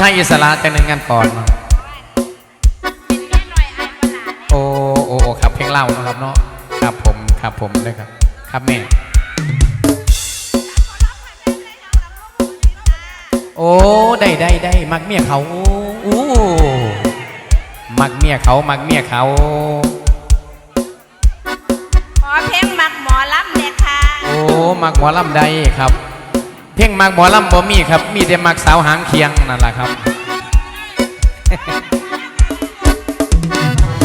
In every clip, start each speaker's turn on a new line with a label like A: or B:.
A: ชายอิสระจังหนึ่งกันก่อนเนาะโอ้โอ้โอ้ครับเพลงเล่านะครับเนาะครับผมครับผมด้วยครับ ครับแม่โอ้ได้ได้ได้มักเมียเขาอู้มักเมียเขามักเมียเขา
B: ขอเพลงมักหมอลำเนี่ยค่ะ
A: โอ้มักหมอลำใดครับ เพ่งมักหมอลำบ่มีครับ มีแต่มักสาวหางเคียงนั่นแหละครับ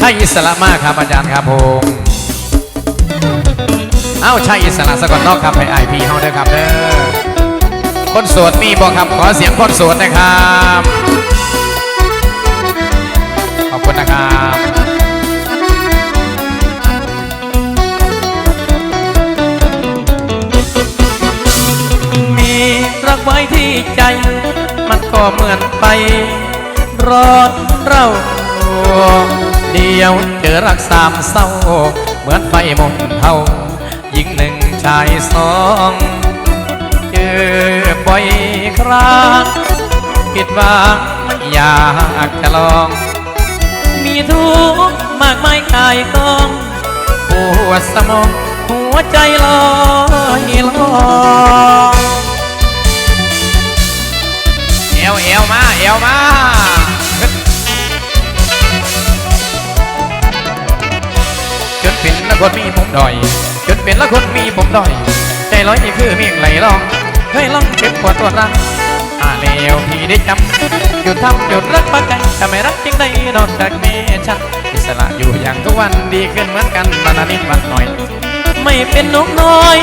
A: ถ้าอิสระมากครับอาจารย์ครับผมเอ้าใช่อิสระสะก่อนอกครับให้ไอพีเฮาด้วยครับเด้อคนโสดมีบ่ครับขอเสียงคนโสดนะครับ ขอบคุณนะครับ
C: ไว้ที่ใจ มันก็เหมือนไป รอดเราเดียวเจอรักสามเศร้า เหมือนไฟมนเทาหญิงหนึ่งชายสองเจอบ่อยครั้งคิดว่าไม่อยากจะลอง มีทุกข์มากมายกายกองปวดสมอง หัวใจลอยลอย
A: อวมาเอวมาจนเป็นละคนมีผมดอยจนเป็นละคนมีผมดอย ใจร้อยนี่คือเมียงไหลลองเคยลองเจ็บปวดตัวรักอาเลวพี่ได้จำหยุดทำหยุดรักปากใจถ้าไมรักจริงได้นอกจากเมียฉันอิสระอยู่อย่างทุกวันดีขึ้นเหมือนกันวันละนิดวันหน่อย
C: ไม่เป็นนกน้อย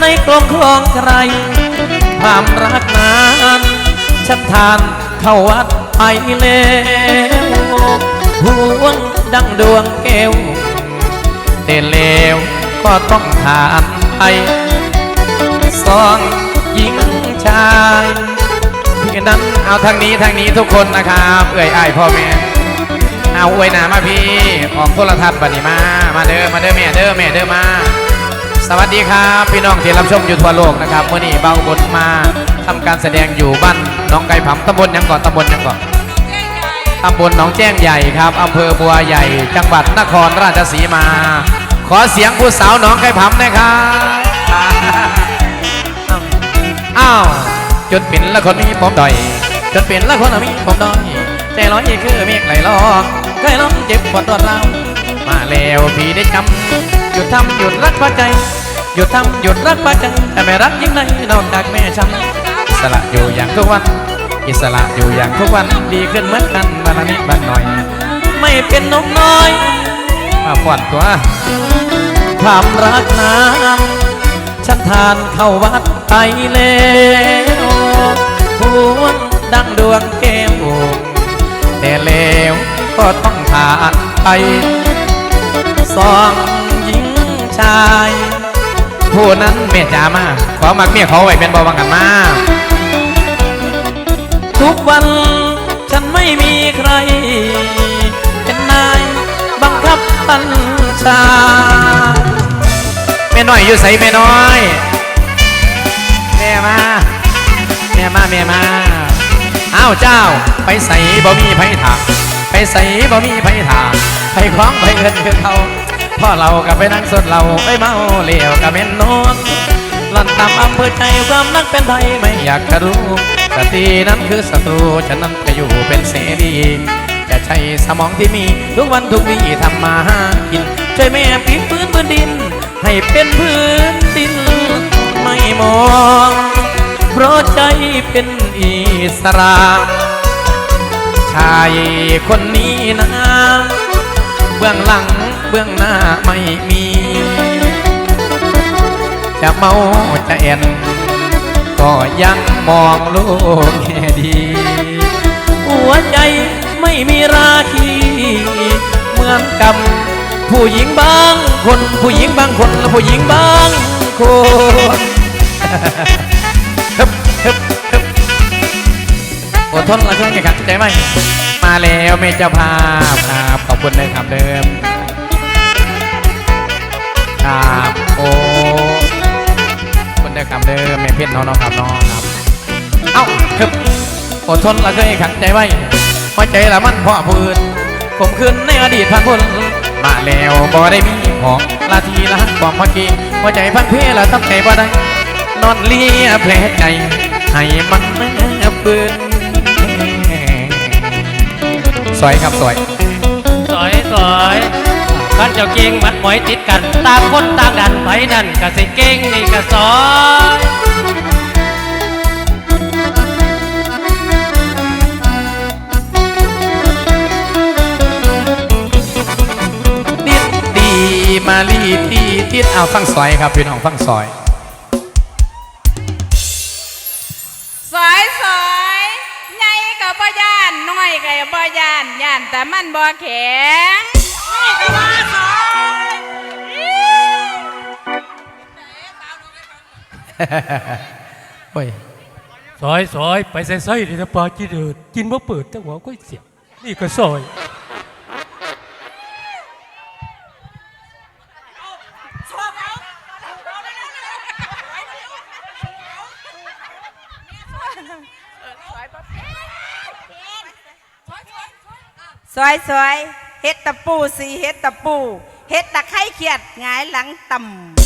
C: ในกลองของใครความรักนานฉันทาน เข้าวัดไปแล้วห่วงดังดวงแก้วเต่เลวก็ต้องทานไปสองหญิงชาย
A: พี่นั้นเอาทางนี้ทางนี้ทุกคนนะครับเอ่ยอ้ายพ่อแม่เอาอวยหนามาพี่ออกโทรทัศน์บันี้มา มาเด้อมาเด้อแม่เด้อแม่เด้อมา สวัสดีครับ พี่น้องที่รับชมอยู่ทั่วโลกนะครับเมื่อนี้เบาบนมาทำการแสดงอยู่บ้าน หน้องไก่ผำตำบลยังก่อนตำบลยังก่อนตำบลหนองแจ้งใหญ่ครับอำเภอบัวใหญ่ จังหวัดนครราชสีมา ขอเสียงผู้สาวหนองไก่ผำหนะครับอ้าวจนเป็นละคนมีผมดอยจนเป็นละคนมีผมดอยใจร้อยคือเมียงไหลลอกเคยล้มเจ็บปวดตัวเรามาแล้วพี่ได้จำหยุดทำหยุดรักพระใจหยุดทำหยุดรักพระใจแต่ไม่รักยิ่งใดนอกจากแม่ช้ำ สระอยู่อย่างทุกวัน อิสระอยู่อย่างทุกวันดีขึ้นเหมือนกันวันละนิดวันหน่อย
C: ไม่เป็นนกน้อย
A: มาก่อนตัว
C: ความรักนานฉันทานเข้าวัดไปแล้วห่วงดังดวงแก้ว
A: แต่แล้วก็ต้องทานไป
C: สองหญิงชาย
A: ผู้นั้นเมียจ๋ามาขอมักเมียเขาไว้เป็นบอวังกันมา
C: ทุกวันฉันไม่มีใคร เป็นนายบังคับบัญชา
A: แม่น้อยอยู่ใส่แม่น้อย แม่มาแม่มาแม่มาอ้าวเจ้า ไปใส่บ่มีไผ่ถามไปใส่บ่มีไผ่ถามไปคล้องไปเงินคือเขาพ่อเรากับไปนั่งสดเราไปเมาเหลวกับเม็นนอน
C: หล่นตามอำเภอใจความนักเป็นไทยไม่
A: ไม่อยากจะรู้ สตินั้นคือศัตรูฉันนั้นจะอยู่เป็นเสรีจะใช้สมองที่มีทุกวันทุกวี่ทำมาหากิน
C: ช่วยแม่ปิดพื้นพื้นดิน ให้เป็นพื้นดินไม่มอง เพราะใจเป็นอิสระ
A: ชายคนนี้นะเบื้องหลังเบื้องหน้าไม่มี จะเมาจะเอ็น ก็ยังมองโลกแง่ดี
C: หัวใจไม่มีราคีเหมือนกับผู้หญิงบางคน ผู้หญิงบางคนและผู้หญิงบางคน
A: ฮึบฮึบฮึบอดทนละเครื่องกันใจไหมมาแล้วเมเจ้าภาพครับขอบคุณเลยครับเดิมครับ ด้อครับเดิมแม่เพ็ญน้องๆครับน้องครับ เอ้าฮึบออดทนละเคยขังใจไว้หัวใจละมันพ่อพื้นผมคืนในอดีตพันพ้นมาแล้วบ่ได้มีของลาทีละหักบอกเมื่อกี้หัวใจพันเพละทับใจบ่ได้นอนเลียแผลใจให้มันปืนสวยครับสวย
C: สอยสอย ขันเจ้าเก่งมัดหมอยติดกันต่างคนต่างดันไปนั่นก็สิเก่งนี่ก็สอย
A: ดิดดีมาลีตีทิดเอาฟังซอยครับพี่น้องฟังซอย
B: สอยสอยใหญ่กับบ่ย่านน้อยกับบ่ย่านย่านแต่มันบ่แข็งนี่ก็ว่าสอย
A: โอ้ย
C: ซอยซอยไปใส่ไส้เลยนะปลาจีเดือดกินว่าเปิดแต่หัวก็เสียบนี่ก็ซอย
B: สอยสอย เฮ็ดตะปูสีเฮ็ดตะปู เฮ็ดตะไคร้เขียดหงายหลังต่ำ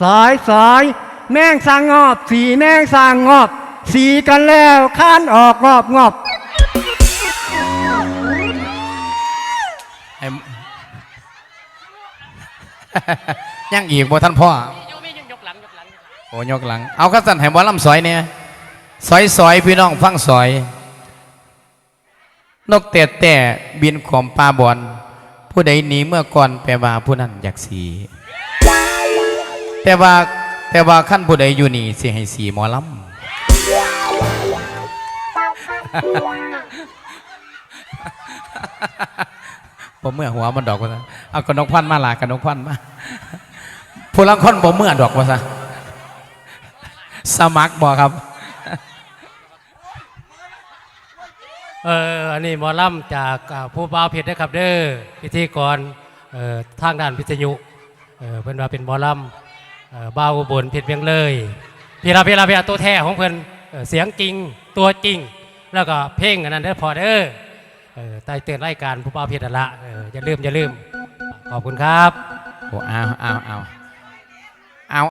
D: สายสายแม่งสร้างงอบ สีแม่งสร้างงอบ สีกันแล้วข้านออกงอบงอบ
A: ไอ้ ยังอีกบ่ท่านพ่อโอ้ยกหลัง เอากระสันให้บ่ลำซอยเนี่ยซอยซอยพี่น้องฟังซอย นกแต่แต่บินขอมปลาบอลผู้ใดหนีเมื่อก่อนแปลว่าผู้นั้นอยากสี แต่ว่าแต่ว่าขั้นผู้ใดอยู่นี่สิให้สีหมอลำบ่เมื่อหัวมันดอกว่าซะเอากระนกพันมาลากระนกพันมาผู้ลังคนบ่เมื่อดอกว่าซะสมัครบ่ครับ
C: เอออันนี้หมอลำจากผู้บ่าวเพชรนะครับเด้อพิธีกรเอ่อทางด้านพิทยุเออเพิ่นว่าเป็นหมอลำเอ่อบ่าวอุบลเพชรเวียงเลยพี่ราพี่ราพี่ราตัวแท้ของเพิ่นเอ่อเสียงจริงตัวจริง แล้วก็เพลงอันนั้นเด้อพอเด้อเออใต้เตือนรายการผู้บ่าวเพชรนั่นละเอออย่าลืมอย่าลืมขอบคุณครับ
A: โอ้เอาเอาเอา